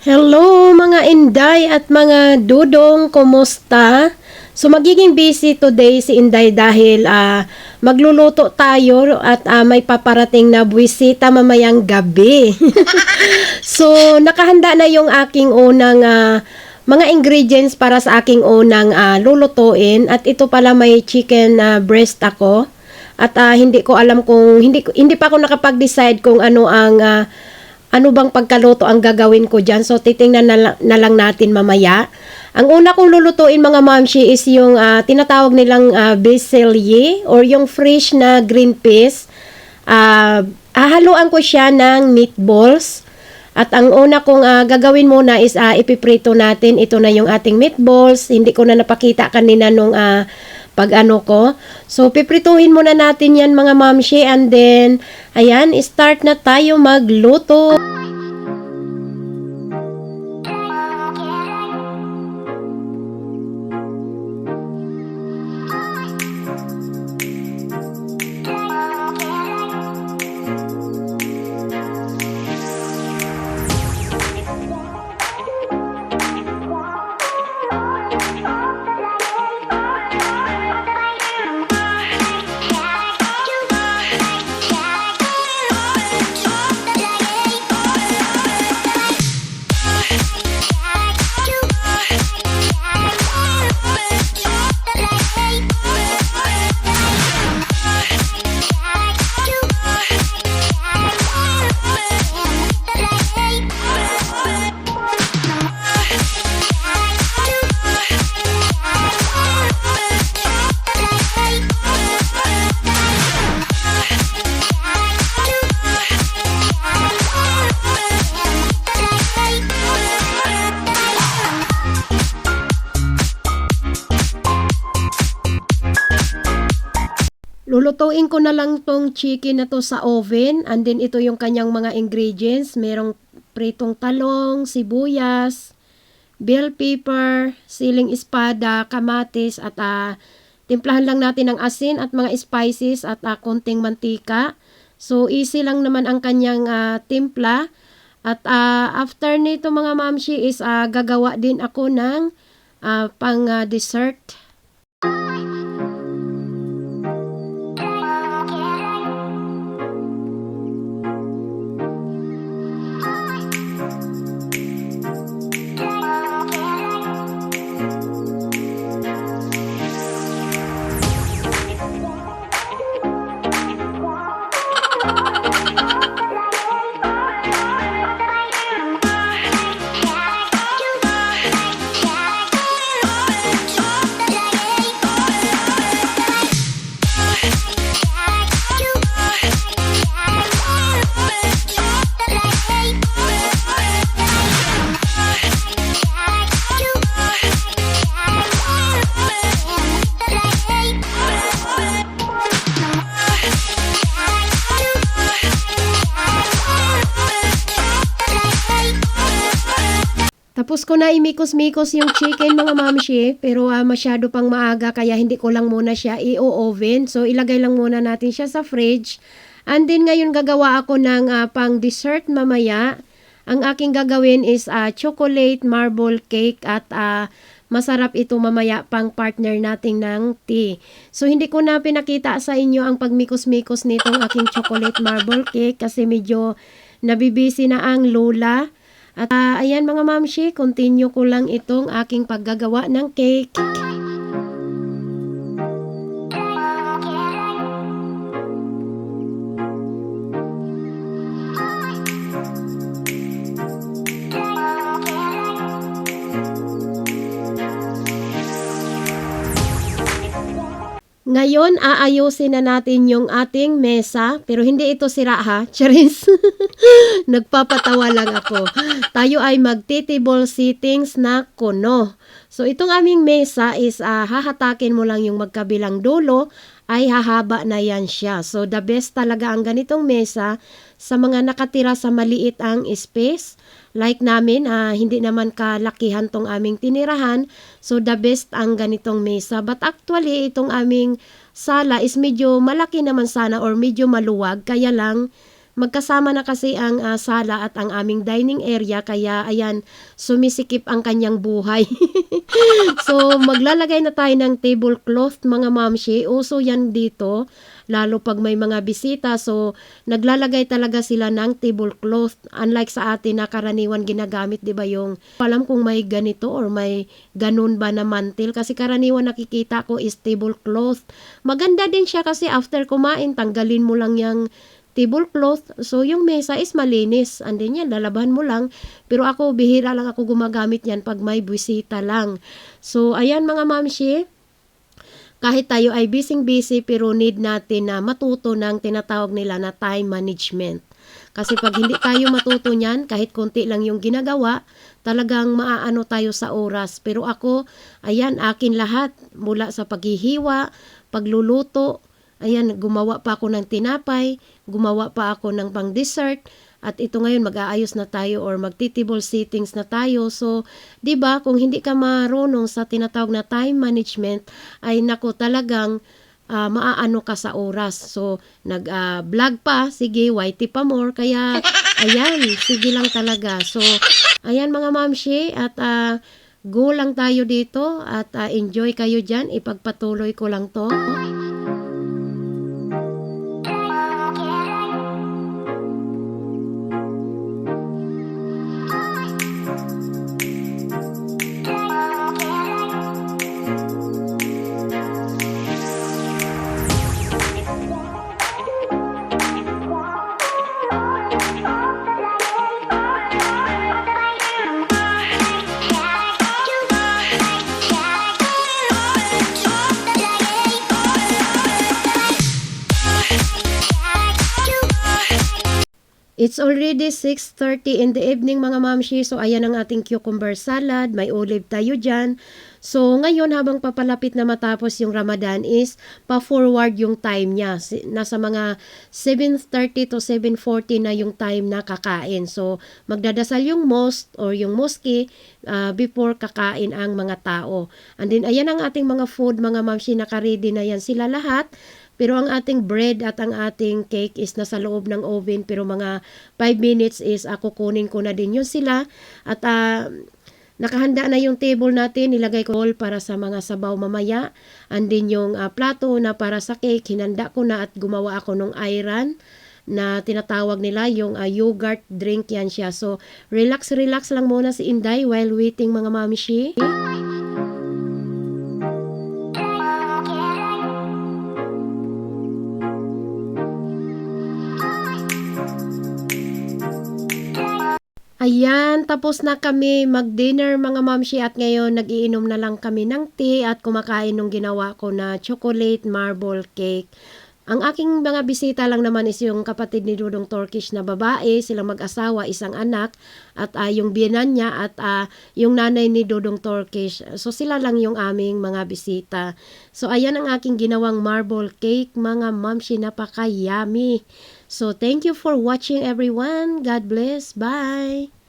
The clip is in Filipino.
Hello mga Inday at mga Dudong, kumusta? So magiging busy today si Inday dahil ah, magluluto tayo at ah, may paparating na buwisita mamayang gabi. so nakahanda na yung aking unang ah, mga ingredients para sa aking unang ah, lulutuin at ito pala may chicken ah, breast ako. At ah, hindi ko alam kung hindi hindi pa ako nakapag-decide kung ano ang ah, ano bang pagkaluto ang gagawin ko dyan. So, titingnan na, lang- na lang natin mamaya. Ang una kong lulutuin mga mamshi is yung ah, tinatawag nilang uh, basilye or yung fresh na green peas. Ah, hahaluan ko siya ng meatballs. At ang una kong ah, gagawin muna is ah, ipiprito natin. Ito na yung ating meatballs. Hindi ko na napakita kanina nung ah, pag ano ko. So, piprituhin muna natin yan mga mamshi and then, ayan, start na tayo magluto. Lulutuin ko na lang tong chicken na to sa oven. And then ito yung kanyang mga ingredients. Merong pritong talong, sibuyas, bell pepper, siling espada, kamatis at ah, timplahan lang natin ng asin at mga spices at ah, konting mantika. So easy lang naman ang kanyang ah, timpla. At ah, after nito mga mamshi is ah, gagawa din ako ng ah, pang ah, dessert. Tapos ko na imikos-mikos yung chicken mga mamshi, pero ah, masyado pang maaga kaya hindi ko lang muna siya i-oven. So ilagay lang muna natin siya sa fridge. And then ngayon gagawa ako ng ah, pang dessert mamaya. Ang aking gagawin is ah, chocolate marble cake at ah, masarap ito mamaya pang partner nating ng tea. So hindi ko na pinakita sa inyo ang pagmikos-mikos nitong aking chocolate marble cake kasi medyo nabibisi na ang lola. At ah, ayan mga mamshi, continue ko lang itong aking paggagawa ng cake. Ngayon, aayusin na natin yung ating mesa, pero hindi ito sira ha, Charis. Nagpapatawa lang ako. Tayo ay magti-table sittings na kuno. So, itong aming mesa is ah, hahatakin mo lang yung magkabilang dulo, ay hahaba na yan siya. So, the best talaga ang ganitong mesa sa mga nakatira sa maliit ang space. Like namin, ah, hindi naman kalakihan tong aming tinirahan. So, the best ang ganitong mesa. But actually, itong aming sala is medyo malaki naman sana or medyo maluwag. Kaya lang, magkasama na kasi ang ah, sala at ang aming dining area kaya ayan sumisikip ang kanyang buhay. so maglalagay na tayo ng tablecloth mga mamshi. Uso yan dito lalo pag may mga bisita. So naglalagay talaga sila ng tablecloth unlike sa atin na karaniwan ginagamit 'di ba yung alam kung may ganito or may ganun ba na mantil kasi karaniwan nakikita ko is tablecloth. Maganda din siya kasi after kumain tanggalin mo lang yung tablecloth. So, yung mesa is malinis. Andin yan, lalaban mo lang. Pero ako, bihira lang ako gumagamit yan pag may bisita lang. So, ayan mga mamshi, kahit tayo ay busy-busy pero need natin na matuto ng tinatawag nila na time management. Kasi pag hindi tayo matuto niyan, kahit konti lang yung ginagawa, talagang maaano tayo sa oras. Pero ako, ayan, akin lahat. Mula sa paghihiwa, pagluluto, ayan, gumawa pa ako ng tinapay, gumawa pa ako ng pang dessert, at ito ngayon mag-aayos na tayo or magtitable sittings na tayo. So, 'di ba, kung hindi ka marunong sa tinatawag na time management, ay nako talagang ah, maaano ka sa oras. So, nag-vlog pa, sige, whitey pa more. Kaya, ayan, sige lang talaga. So, ayan mga mamshi, at ah, go lang tayo dito at ah, enjoy kayo dyan. Ipagpatuloy ko lang to. It's already 6.30 in the evening mga mamshi. So, ayan ang ating cucumber salad. May olive tayo dyan. So, ngayon habang papalapit na matapos yung Ramadan is pa-forward yung time niya. Nasa mga 7.30 to 7.40 na yung time na kakain. So, magdadasal yung mosque or yung mosque ah, before kakain ang mga tao. And then, ayan ang ating mga food, mga mamshi, nakaready na yan sila lahat. Pero ang ating bread at ang ating cake is nasa loob ng oven pero mga 5 minutes is ako kunin ko na din yun sila. At ah, nakahanda na yung table natin nilagay ko all para sa mga sabaw mamaya. And din yung ah, plato na para sa cake hinanda ko na at gumawa ako ng ayran na tinatawag nila yung ah, yogurt drink. Yan siya. So relax relax lang muna si Inday while waiting mga mamishi Ayan, tapos na kami mag-dinner mga mamshi at ngayon nagiinom na lang kami ng tea at kumakain nung ginawa ko na chocolate marble cake. Ang aking mga bisita lang naman is yung kapatid ni Dudong Turkish na babae, silang mag-asawa, isang anak, at ah, yung biyanan niya at ah, yung nanay ni Dudong Turkish. So sila lang yung aming mga bisita. So ayan ang aking ginawang marble cake, mga mamshi, napaka-yummy. So thank you for watching everyone. God bless. Bye.